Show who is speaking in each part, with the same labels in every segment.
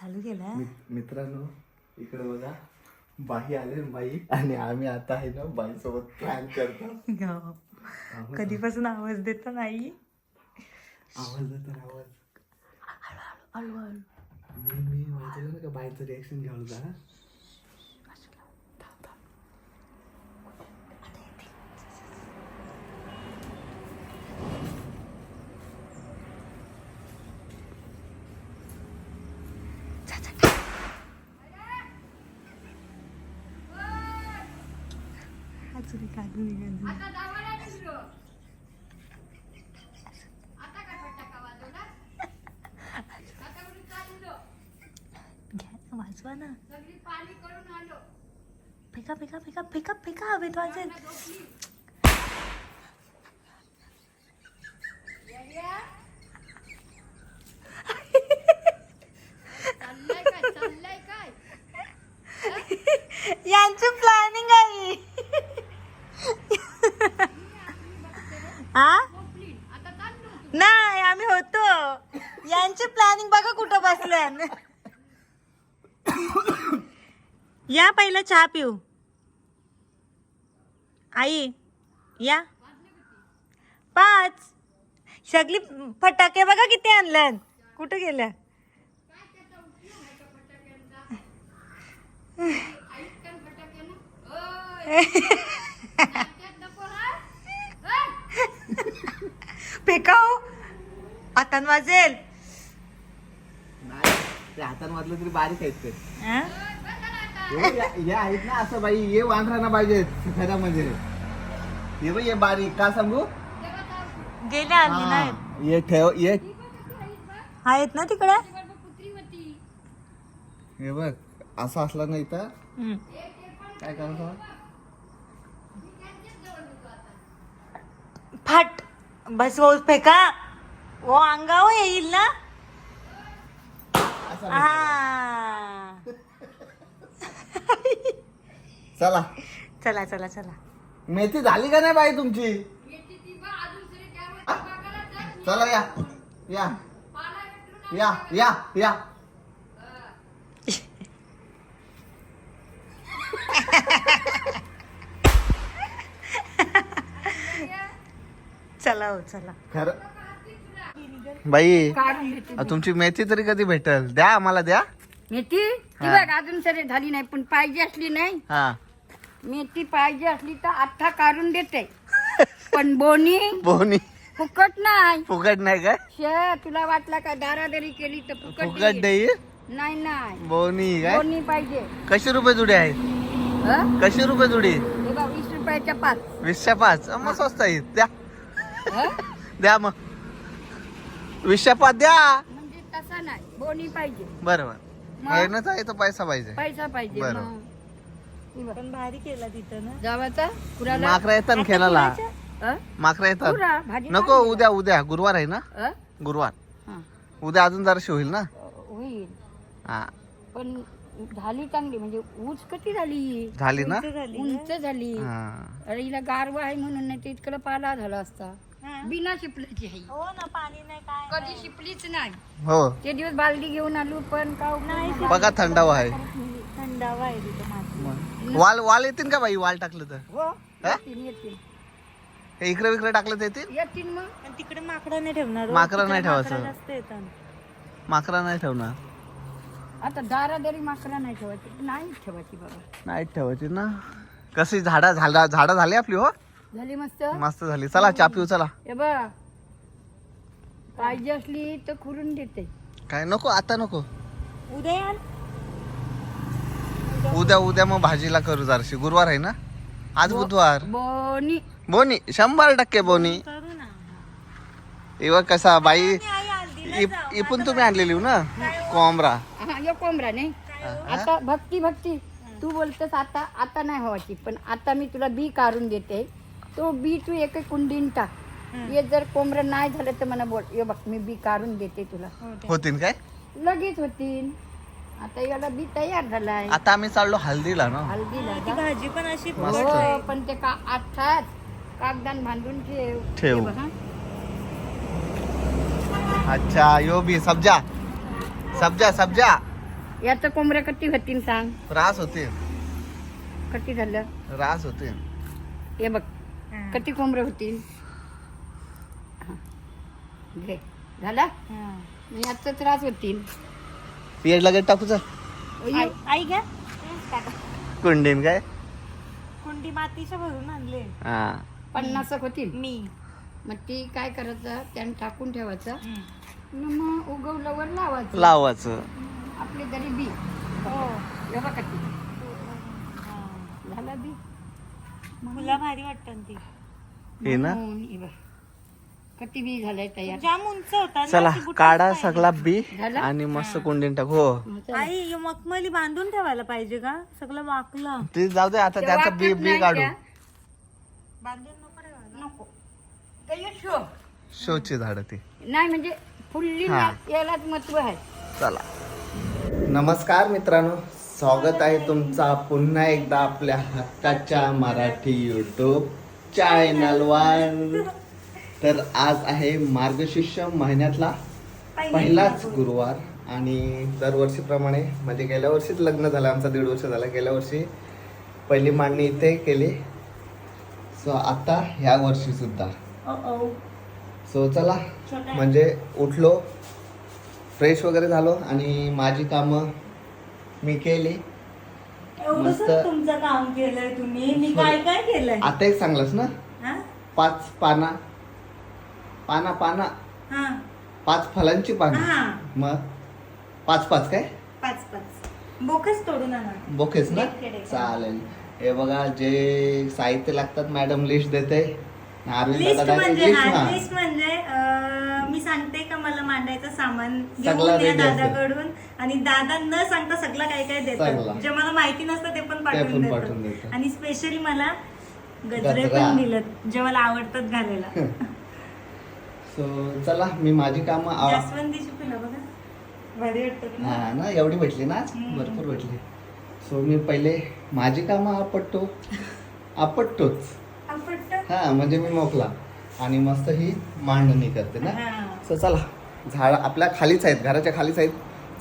Speaker 1: चालू केलं.
Speaker 2: मित- मित्रांनो इकडे बघा. बाई आले ना बाई. आणि आम्ही आता आहे ना बाई सोबत प्लॅन करतो.
Speaker 1: कधीपासून आवाज देत नाही?
Speaker 2: आवाज तर आवाज.
Speaker 1: हळूहळू
Speaker 2: मी मी वाचलं ना का बाईचं रिॲक्शन घ्यावं जरा
Speaker 1: एक अजून एक. घ्या ना वाजवा ना. फेका फेका फेका फेका फेका हवेत वाजेल यांची प्लॅनिंग आहे हा नाही आम्ही होतो यांची प्लॅनिंग बघा कुठं बसल्या या पहिला चहा पिऊ. आई या. पाच. सगळी फटाके बघा किती आणल्यान कुठं गेल्या? फेकाओ आता वाजेल.
Speaker 2: हातान वाजलं तरी बारीक आहेत ते.
Speaker 1: हा?
Speaker 2: या- आहेत ना असं बाई हे वांढराना पाहिजे खऱ्या म्हणजे हे बाई हे बारीक. का सांगू?
Speaker 1: गेल्या
Speaker 2: हा,
Speaker 1: नाही
Speaker 2: हे ठेव हे.
Speaker 1: आहेत ना तिकडे?
Speaker 2: हे बघ असं असलं नाही तर?
Speaker 1: हम्म.
Speaker 2: काय करायचं?
Speaker 1: फट. बस वो फेका. वो अंगावर येईल ना?
Speaker 2: असं.
Speaker 1: हा.
Speaker 2: चला.
Speaker 1: चला चला चला.
Speaker 2: मेथी झाली का नाही बाई तुमची? चला या. या. या या या.
Speaker 1: चला हो चला.
Speaker 2: खरं. बाई तुमची मेथी तरी कधी भेटल? द्या आम्हाला द्या.
Speaker 3: मेथी? ती
Speaker 2: हा.
Speaker 3: बघ अजून सरी झाली नाही पण पाहिजे असली नाही.
Speaker 2: हा.
Speaker 3: मेथी पाहिजे असली तर आत्ता काढून देते. पण बोनी?
Speaker 2: बोनी?
Speaker 3: फुकट नाही.
Speaker 2: फुकट नाही काय
Speaker 3: शे तुला वाटला का दारादरी केली तर फुकट
Speaker 2: फुकट
Speaker 3: देईल.
Speaker 2: नाही?
Speaker 3: नाही नाही.
Speaker 2: बोनी काय?
Speaker 3: बोनी पाहिजे.
Speaker 2: कशी रुपये जुडी आहेत
Speaker 3: हं?
Speaker 2: कशी रुपये जुडी?
Speaker 3: हे बघ वीस रुपयाच्या पाच.
Speaker 2: वीसच्या पाच? अं, मग स्वस्त आहेत द्या.
Speaker 3: हं?
Speaker 2: द्या मग. वीसच्या पाच द्या.
Speaker 3: म्हणजे तसा नाही. बोनी पाहिजे.
Speaker 2: बरोबर? आहे तर पैसा पाहिजे.
Speaker 3: पैसा पाहिजे
Speaker 2: बरं.
Speaker 3: मग. हे बघ.
Speaker 1: पण भारी केला तिथं ना.
Speaker 3: कुराला
Speaker 2: माकरा येतात ना खेळायला.
Speaker 3: हं?
Speaker 2: माकरा येतात.
Speaker 3: कुरा भाजी
Speaker 2: नको उद्या उद्या. गुरुवार आहे ना?
Speaker 3: हं?
Speaker 2: गुरुवार.
Speaker 3: हं.
Speaker 2: उद्या अजून जराशी होईल ना?
Speaker 3: होईल.
Speaker 2: हा.
Speaker 3: पण झाली चांगली म्हणजे ऊच कशी झाली?
Speaker 2: झाली ना?
Speaker 3: उंच झाली
Speaker 2: हा.
Speaker 3: अरे हिला गारवा आहे म्हणून नाही तर इतकं पाला झाला असता.
Speaker 1: हा.
Speaker 3: बिना शिपलीची आहे.
Speaker 1: हो ना पाणी नाही काय
Speaker 3: कधी शिपलीच नाही.
Speaker 2: हो.
Speaker 3: ते दिवस बालदी घेऊन आलो पण का
Speaker 1: नाही
Speaker 2: बघा थंडावा आहे.
Speaker 1: थंडावा आहे तिथं माती.
Speaker 2: मग. वाल वाल येतील का बाई? वाल टाकलं तर.
Speaker 3: हो
Speaker 2: हा?
Speaker 3: येतील येतील.
Speaker 2: हे इकडे विकडे टाकलं तर येतील?
Speaker 3: येतील मग.
Speaker 1: आणि तिकडे माकडं नाही ठेवणार हो.
Speaker 2: माकडं
Speaker 1: तिकडे
Speaker 2: नाही ठेवायचं.
Speaker 1: माकडं जास्त येतात
Speaker 2: माकरा नाही ठेवणार.
Speaker 3: आता दारादारी माकरा नाही ठेवायची. नाही ठेवायची बाबा.
Speaker 2: नाही ठेवायची ना. कशी झाडा झाडा झाडा झाली आपली हो?
Speaker 3: झाली मस्त?
Speaker 2: मस्त झाली. चला चा पिऊ चला.
Speaker 3: हे पाहिजे असली तर खुरून देते.
Speaker 2: काय नको आता नको.
Speaker 1: उद्या याल
Speaker 2: उद्या उद्या मग भाजीला करू जराशी. गुरुवार आहे ना? आज बुधवार.
Speaker 3: बोनी.
Speaker 2: बोनी शंभर टक्के बोनी.
Speaker 1: करू ना.
Speaker 2: इव कसा बाई इप- इपून तुम्ही आणलेली हो ना? कोंबरा.
Speaker 3: हा यो कोंबडा नाही. आता भक्ती भक्ती. तू बोलतस आता आता नाही व्हायची पण आता मी तुला बी काढून देते. तो बी तू एक एक कुंडीन टाक हे जर कोंबडं नाही झालं तर मला बोल ये बघ मी बी काढून देते तुला.
Speaker 1: हो.
Speaker 2: होतीन काय?
Speaker 3: लगेच होतील आता याला बी तयार झालाय.
Speaker 2: आता आम्ही चाललो हल्दीला ना.
Speaker 3: हल्दीला
Speaker 1: ती भाजी पण अशी
Speaker 2: मस्त.
Speaker 3: हो पण ते का आठाच कागदान बांधून ठेव.
Speaker 2: ठेव.
Speaker 3: हे बघ, हा.
Speaker 2: अच्छा यो भी सब्जा. सब्जा सब्जा.
Speaker 3: याचं कोंबड्या कटी होतील सांग.
Speaker 2: रास होते
Speaker 3: कटी झालं.
Speaker 2: रास होते
Speaker 3: हे बघ. कटी कोंबड्या होतील. हा. घे. झाला? याचा त्रास होतील
Speaker 2: पिरियड लगेच टाकूचा
Speaker 3: अय्यो.
Speaker 1: आई घ्या.
Speaker 2: कुंडीन काय?
Speaker 1: कुंडी मातीच्या भरून आणले.
Speaker 2: हा.
Speaker 3: पन्नास होतील.
Speaker 1: मी.
Speaker 3: मग ती काय करायचं? त्याने टाकून ठेवायचं. न मग उगवल्यावर लावायचं.
Speaker 2: लावाचं
Speaker 3: आपली तरी बी.
Speaker 1: हो.
Speaker 3: एवढा कटी झाला बी.
Speaker 1: मुला भारी वाटत ती.
Speaker 2: हे ना
Speaker 3: हे बघ. बी झालाय तयार
Speaker 2: चला काढा. सगळा बी
Speaker 3: झालं?
Speaker 2: आणि मस्त कुंडीन टाक हो.
Speaker 1: आई हे मखमली बांधून ठेवायला पाहिजे का सगळं वाकलं
Speaker 2: ते जाऊ दे आता त्याचं बी बी काढू.
Speaker 1: बांधून नको ठेवायला.
Speaker 3: शो.
Speaker 2: शोची झाड ती
Speaker 3: नाही म्हणजे फुल्ली
Speaker 2: हा.
Speaker 3: ना, यालाच महत्त्व आहे
Speaker 2: चला नमस्कार मित्रांनो स्वागत आहे तुमचा पुन्हा एकदा आपल्या हक्काच्या मराठी युट्यूब चॅनल वन तर आज आहे मार्गशीर्ष महिन्यातला पहिलाच गुरुवार आणि दरवर्षीप्रमाणे म्हणजे गेल्या वर्षीच लग्न झालं आमचं दीड वर्ष झालं. गेल्या वर्षी पहिली मांडणी इथे केली. सो आता ह्या वर्षी सुद्धा. सो चला म्हणजे उठलो फ्रेश वगैरे झालो आणि माझी कामं मी केली.
Speaker 1: एवढंच
Speaker 2: मस्त.
Speaker 1: तुमचं काम केलंय तुम्ही. मी काय काय केलंय?
Speaker 2: आता एक सांगलास ना?
Speaker 1: हा?
Speaker 2: पाच पाना. पाना पाना.
Speaker 1: हा.
Speaker 2: पाच फलांची पानं.
Speaker 1: हा.
Speaker 2: मग? पाच पाच काय?
Speaker 1: पाच पाच. बोकच तोडून आणा.
Speaker 2: बोकेस ना?
Speaker 1: एक.
Speaker 2: चालेल. हे बघा जे साहित्य लागतात मॅडम लिस्ट देते.
Speaker 1: लिस्ट म्हणजे
Speaker 2: लिस्ट
Speaker 1: हा
Speaker 2: हा
Speaker 1: लिस्ट म्हणजे अं, मी सांगते का मला मांडायचं सामान
Speaker 2: सगळं
Speaker 1: घेऊन या
Speaker 2: ready असतं.
Speaker 1: दादाकडून आणि दादा न सांगता सगळं काय काय
Speaker 2: सगळं.
Speaker 1: देतात जे मला माहिती नसतं ते पण पाठवून देतात
Speaker 2: देतात
Speaker 1: आणि स्पेशली मला गजरे
Speaker 2: गजरा.
Speaker 1: पण दिलं जे मला आवडतात घालायला
Speaker 2: सो चला मी माझी कामं आव-
Speaker 1: जास्वंदीची फुलं बघा भारी वाटतात ना
Speaker 2: हा ना एवढी भेटली ना आज?
Speaker 1: हम्म.
Speaker 2: भरपूर भेटली सो मी पहिले माझी कामं आपटतो आपटतोच हा म्हणजे मी मोकला. आणि मस्त ही मांडणी करते ना.
Speaker 1: हा.
Speaker 2: सो चला झाड आपल्या खालीच आहेत घराच्या खालीच आहेत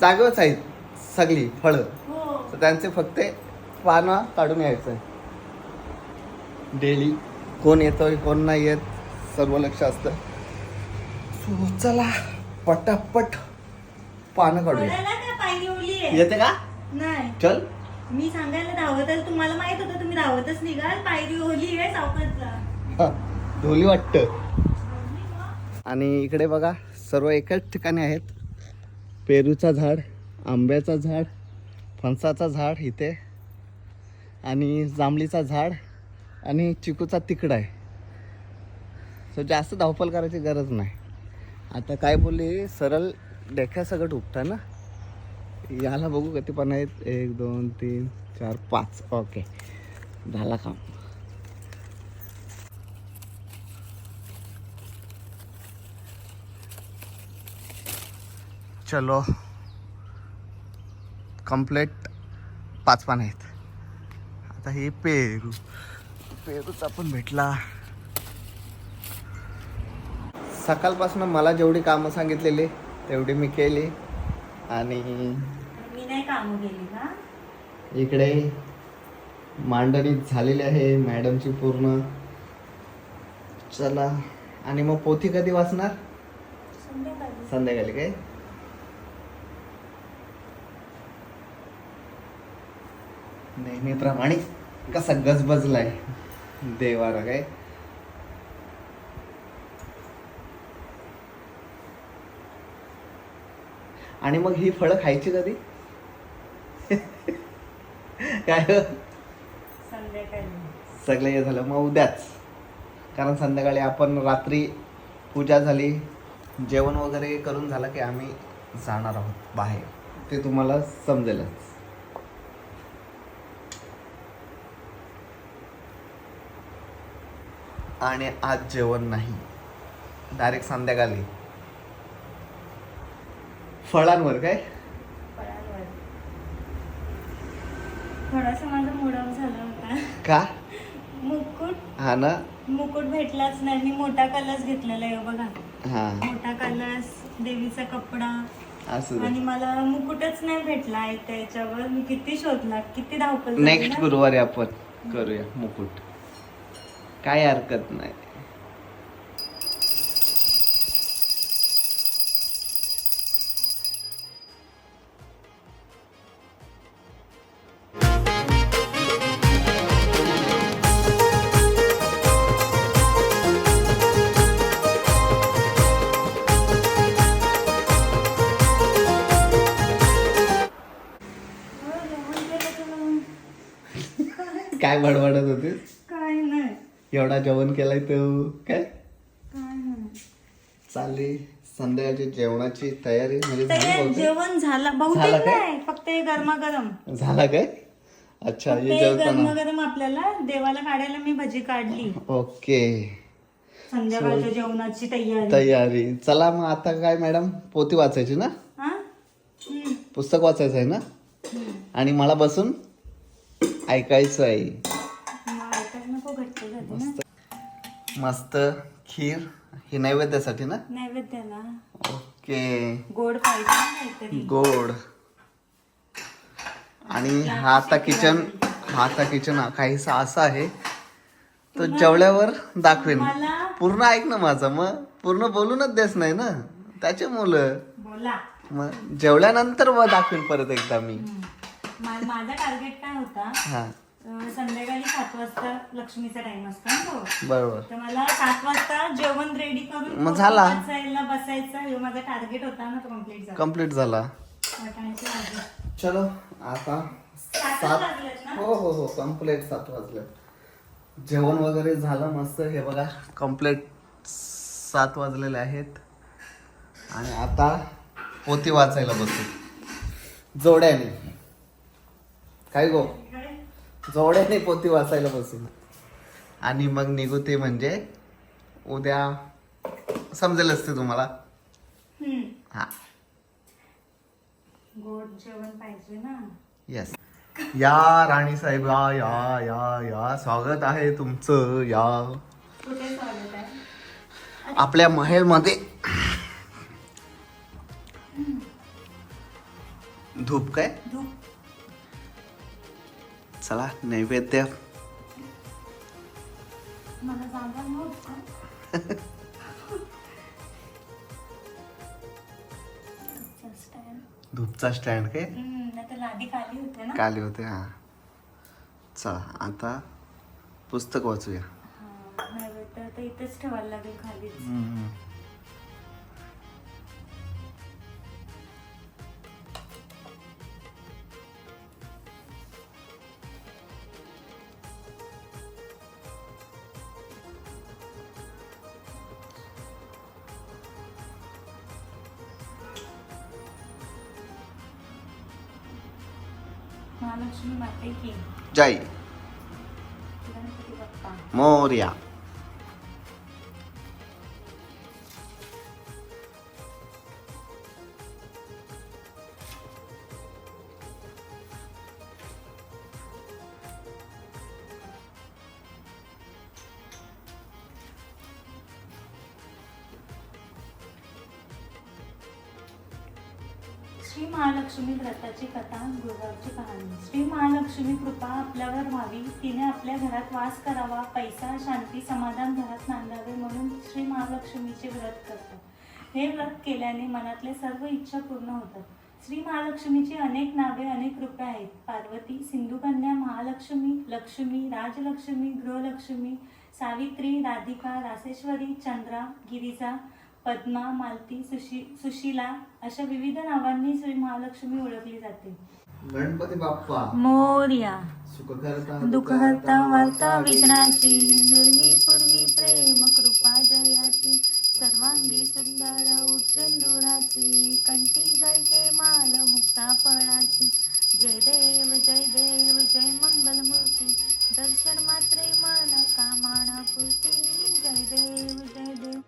Speaker 2: जागेवरच आहेत सगळी फळं.
Speaker 1: हो.
Speaker 2: तर त्यांचे फक्त पानं काढून यायचं डेली. कोण येतोय कोण नाही येत सर्व लक्ष असतं. सो चला पटापट पानं काढूया.
Speaker 1: बोलायला का पायरी ओली आहे?
Speaker 2: येते का?
Speaker 1: नाही.
Speaker 2: चल.
Speaker 1: मी सांगायला धावत आहे तुम्हाला माहीत होतं तुम्ही धावतच निघाल. पायरी ओली आहे सावकाशला.
Speaker 2: ढोली वाटत. आणि इकडे बघा सर्व एकाच ठिकाणी आहेत. पेरूचा झाड आंब्याचा झाड फणसाचा झाड इथे. आणि जांभळीचा झाड आणि चिकूचा तिकडा आहे. सो जास्त धावपल करायची गरज नाही. आता काय बोलली सरळ डेख्या सगळं उपटा ना? याला बघू किती पण आहेत. एक दोन तीन चार पाच. ओके झाला काम. चलो. कम्प्लेट पाच पान आहेत. आता हे पेरू. पेरूचा आपण भेटला. सकाळपासून मला जेवढी कामं सांगितलेली तेवढी मी केली. आणि
Speaker 1: मी नाही काम केली का?
Speaker 2: इकडे मांडणी झालेली आहे मॅडमची पूर्ण. चला. आणि मग पोथी कधी वाचणार?
Speaker 1: संध्याकाळी.
Speaker 2: संध्याकाळी काय? नेहमीप्रमाणे कसा गजबजलाय देवारा काय? आणि मग ही फळं खायची कधी? काय हो? सगळं हे झालं. मग उद्याच. कारण संध्याकाळी आपण रात्री पूजा झाली. जेवण वगैरे करून झालं की आम्ही जाणार आहोत बाहेर. ते तुम्हाला समजेलच. आणि आज जेवण नाही. डायरेक्ट संध्याकाळी. फळांवर काय?
Speaker 1: फळांवर. थोडासा माझा झाला होता.
Speaker 2: का?
Speaker 1: मुकुट.
Speaker 2: हा ना.
Speaker 1: मुकुट भेटलाच नाही. मी मोठा कलश घेतलेला आहे हो बघा.
Speaker 2: हा.
Speaker 1: मोठा कलश देवीचा कपडा.
Speaker 2: असं
Speaker 1: आणि मला मुकुटच नाही भेटला आहे त्याच्यावर. मी किती शोधला किती धावपल झाली
Speaker 2: नेक्स्ट
Speaker 1: ना.
Speaker 2: गुरुवारी आपण करूया मुकुट. काय हरकत नाही. काय बडबडत होते?
Speaker 1: काय नाही.
Speaker 2: एवढा जेवण केलाय तो? काय?
Speaker 1: काय नाही.
Speaker 2: चालली. संध्याकाळची जेवणाची तयारी म्हणजे झाली
Speaker 1: सगळं
Speaker 2: बहुतेक?
Speaker 1: जेवण झालं.
Speaker 2: झालं
Speaker 1: बहुतेक
Speaker 2: काय?
Speaker 1: नाही फक्त हे गरमागरम.
Speaker 2: झाला काय? अच्छा हे
Speaker 1: ते
Speaker 2: जेवताना.
Speaker 1: गरमागरम आपल्याला देवाला काढायला मी भजी काढली.
Speaker 2: ओके.
Speaker 1: संध्याकाळच्या जेवणाची तयारी.
Speaker 2: तयारी. चला मग आता काय मॅडम? पोती वाचायची ना?
Speaker 1: हा? हम्म.
Speaker 2: पुस्तक वाचायचं आहे ना? आणि मला बसून ऐकायचं आहे.
Speaker 1: ना
Speaker 2: मस्त खीर ही नैवेद्यासाठी ना?
Speaker 1: नैवेद्याला.
Speaker 2: ओके.
Speaker 1: गोड पाहिजे ना काहीतरी.
Speaker 2: गोड. आणि हा आता किचन हा आता किचन काहीसा असा आहे. तो जेवल्यावर दाखवेन.
Speaker 1: मला
Speaker 2: पूर्ण ऐक ना माझं मग पूर्ण बोलूनच देस नाही ना? त्याचे मुलं.
Speaker 1: बोला.
Speaker 2: मग जेवल्यानंतर मग दाखवेन परत एकदा मी.
Speaker 1: मा- माझा टार्गेट काय होता?
Speaker 2: हा.
Speaker 1: संध्याकाळी सात वाजता लक्ष्मीचा टाइम असतो ना तो.
Speaker 2: बरोबर.
Speaker 1: तर मला सात वाजता जेवण रेडी करून
Speaker 2: मग झाला.
Speaker 1: वाचायला बसायचा. हे माझा टार्गेट होता ना तो कंप्लीट झाला.
Speaker 2: कंप्लीट झाला.
Speaker 1: वाटाण्याची भाजी
Speaker 2: चलो आता सात
Speaker 1: ना?
Speaker 2: हो हो हो कंप्लीट सात वाजले जेवण वगैरे झालं मस्त. हे बघा कंप्लीट सात वाजलेले आहेत. आणि आता पोती वाचायला बसू. जोड्याने. काय गो? जोड्याने पोती वाचायला बसू आणि मग निघू ते म्हणजे उद्या समजेलच ते तुम्हाला. हा.
Speaker 1: गोड जेवण पाहिजे ना.
Speaker 2: येस या राणी साहेब या या या. या स्वागत आहे तुमचं या. आपल्या महेलमध्ये धूप काय?
Speaker 1: धूप
Speaker 2: चला नैवेद्य. धूपचा स्टँड काय?
Speaker 1: खाली
Speaker 2: काले होते हा. चला आता पुस्तक वाचूया.
Speaker 1: इथेच ठेवायला लागेल खालीच. महालक्ष्मी माते की
Speaker 2: जय मोर्या.
Speaker 1: श्री महालक्ष्मी व्रताची कथा गुरुवारची कहाणी. श्री महालक्ष्मी कृपा आपल्यावर व्हावी. तिने आपल्या घरात वास करावा. पैसा शांती समाधान घरात नांदावे म्हणून श्री महालक्ष्मीचे व्रत करतो. हे व्रत केल्याने मनातले सर्व इच्छा पूर्ण होतात. श्री महालक्ष्मीची अनेक नावे अनेक रूपे आहेत. पार्वती सिंधुकन्या महालक्ष्मी लक्ष्मी राजलक्ष्मी गृहलक्ष्मी सावित्री राधिका रासेश्वरी चंद्रा गिरिजा पद्मा मालती सुशी सुशीला अशा विविध नावांनी श्री महालक्ष्मी ओळखली जाते.
Speaker 2: गणपती बाप्पा.
Speaker 1: मोर्या. दुःखहर्ता वार्ता विघ्नाची निर्वी पूर्वी प्रेम कृपा जयाची. सर्वांगी सुंदर उच्चेंदुराची कंठी जळके माल मुक्ता फळाची. जय देव जय देव जय मंगलमूर्ती दर्शन मात्रे मन कामाना पूर्ती जय देव जय देव.